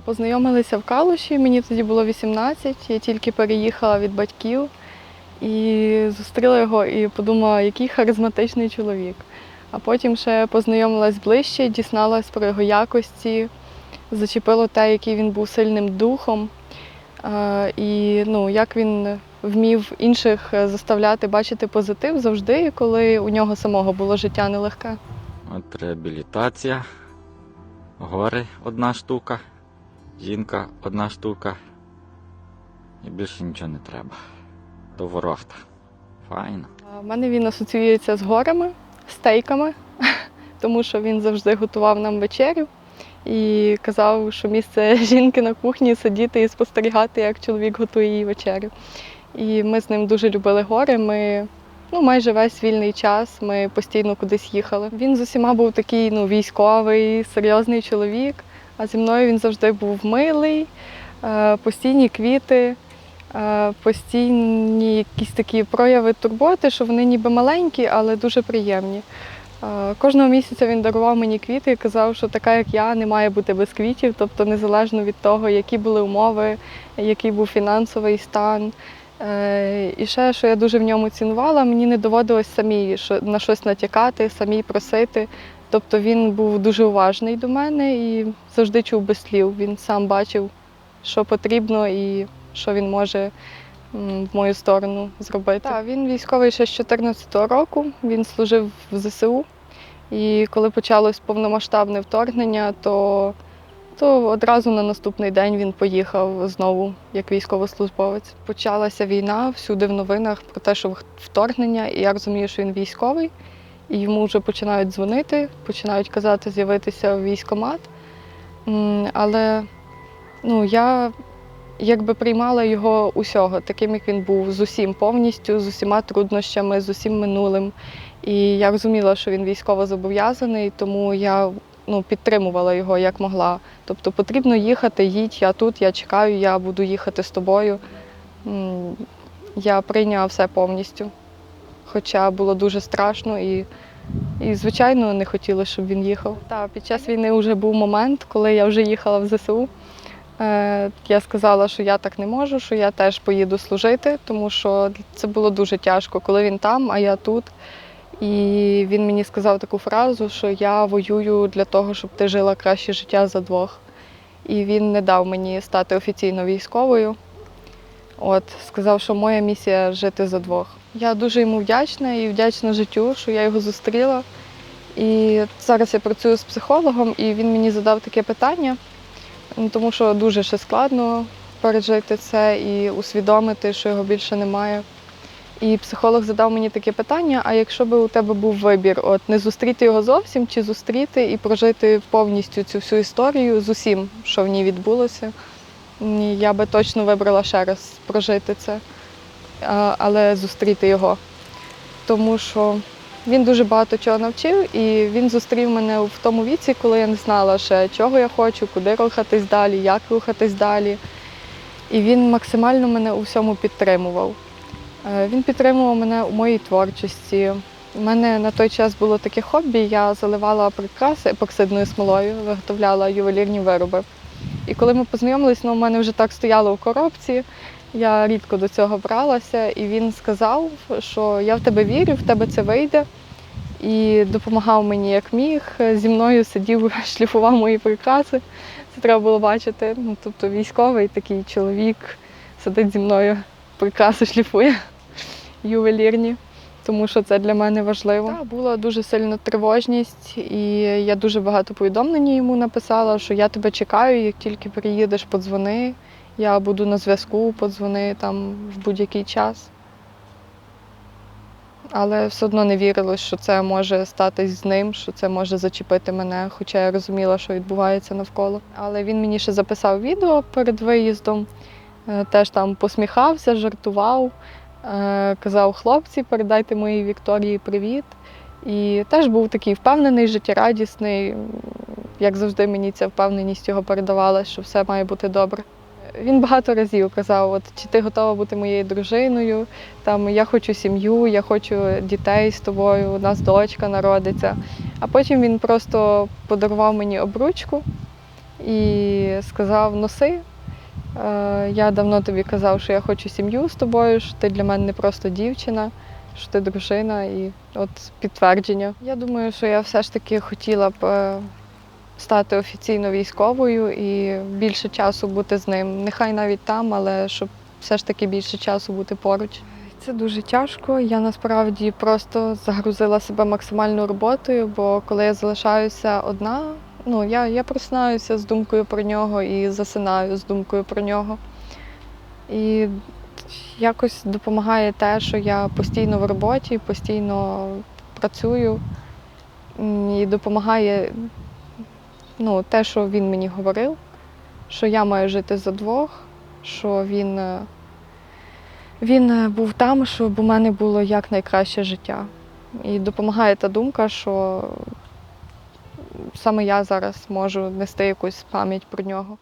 Познайомилися в Калуші, мені тоді було 18, я тільки переїхала від батьків і зустріла його і подумала, який харизматичний чоловік. А потім ще познайомилась ближче, дізналась про його якості, зачепило те, який він був сильним духом, е, і ну, як він вмів інших заставляти бачити позитив завжди, коли у нього самого було життя нелегке. От реабілітація, гори одна штука, жінка одна штука. І більше нічого не треба. До ворогта. Файно. У мене він асоціюється з горами, стейками, тому що він завжди готував нам вечерю і казав, що місце жінки на кухні сидіти і спостерігати, як чоловік готує їй вечерю. І ми з ним дуже любили гори. Ми ну, майже весь вільний час ми постійно кудись їхали. Він з усіма був такий ну, військовий, серйозний чоловік, а зі мною він завжди був милий, е, постійні квіти. Е, постійні якісь такі прояви турботи, що вони ніби маленькі, але дуже приємні. Е, Кожного місяця він дарував мені квіти і казав, що така, як я, не має бути без квітів, тобто незалежно від того, які були умови, який був фінансовий стан. І ще, що я дуже в ньому цінувала, мені не доводилось самій на щось натякати, самій просити. Тобто він був дуже уважний до мене і завжди чув без слів. Він сам бачив, що потрібно і що він може в мою сторону зробити. Так, він військовий ще з 2014 року, він служив в ЗСУ. І коли почалось повномасштабне вторгнення, то, то одразу на наступний день він поїхав знову як військовослужбовець. Почалася війна всюди в новинах про те, що вторгнення, і я розумію, що він військовий, йому вже починають дзвонити, починають казати з'явитися в військкомат. Але ну, я якби приймала його усього, таким, як він був, з усім повністю, з усіма труднощами, з усім минулим. І я розуміла, що він військово зобов'язаний, тому я ну, підтримувала його як могла. Тобто потрібно їхати, їдь, я тут, я чекаю, я буду їхати з тобою. Я прийняла все повністю. Хоча було дуже страшно і, і звичайно, не хотіла, щоб він їхав. Та, під час війни вже був момент, коли я вже їхала в ЗСУ. Е, Я сказала, що я так не можу, що я теж поїду служити, тому що це було дуже тяжко, коли він там, а я тут. І він мені сказав таку фразу, що я воюю для того, щоб ти жила краще життя за двох. І він не дав мені стати офіційно військовою. От, сказав, що моя місія жити за двох. Я дуже йому вдячна і вдячна життю, що я його зустріла. І зараз я працюю з психологом, і він мені задав таке питання. Тому що дуже ще складно пережити це і усвідомити, що його більше немає. І психолог задав мені таке питання: а якщо би у тебе був вибір, от не зустріти його зовсім, чи зустріти і прожити повністю цю всю історію з усім, що в ній відбулося, я би точно вибрала ще раз прожити це, але зустріти його. Тому що він дуже багато чого навчив, і він зустрів мене в тому віці, коли я не знала ще, чого я хочу, куди рухатись далі, як рухатись далі. І він максимально мене у всьому підтримував. Е, Він підтримував мене у моїй творчості. У мене на той час було таке хобі, я заливала прикраси епоксидною смолою, виготовляла ювелірні вироби. І коли ми познайомилися, ну, у мене вже так стояло в коробці, я рідко до цього бралася, і він сказав, що я в тебе вірю, в тебе це вийде. І допомагав мені як міг. Зі мною сидів, шліфував мої прикраси. Це треба було бачити. Ну, тобто військовий такий чоловік сидить зі мною, прикраси шліфує ювелірні, тому що це для мене важливо. Так, була дуже сильна тривожність, і я дуже багато повідомлень йому написала, що я тебе чекаю, як тільки приїдеш, подзвони. Я буду на зв'язку, подзвони там в будь-який час. Але все одно не вірилось, що це може статись з ним, що це може зачепити мене, хоча я розуміла, що відбувається навколо. Але він мені ще записав відео перед виїздом, е, теж там посміхався, жартував, казав хлопці, передайте моїй Вікторії привіт. І теж був такий впевнений, життєрадісний. Як завжди, мені ця впевненість його передавалася, що все має бути добре. Він багато разів казав: от чи ти готова бути моєю дружиною? Там я хочу сім'ю, я хочу дітей з тобою, у нас дочка народиться. А потім він просто подарував мені обручку і сказав: носи. Е, Я давно тобі казав, що я хочу сім'ю з тобою, що ти для мене не просто дівчина, що ти дружина, і от підтвердження. Я думаю, що я все ж таки хотіла б е, стати офіційно військовою і більше часу бути з ним. Нехай навіть там, але щоб все ж таки більше часу бути поруч. Це дуже тяжко. Я насправді просто загрузила себе максимально роботою, бо коли я залишаюся одна, ну я, я просинаюся з думкою про нього і засинаю з думкою про нього. І якось допомагає те, що я постійно в роботі, постійно працюю. І допомагає ну, те, що він мені говорив, що я маю жити за двох, що він, е, він е, був там, щоб у мене було якнайкраще життя. І допомагає та думка, що саме я зараз можу нести якусь пам'ять про нього.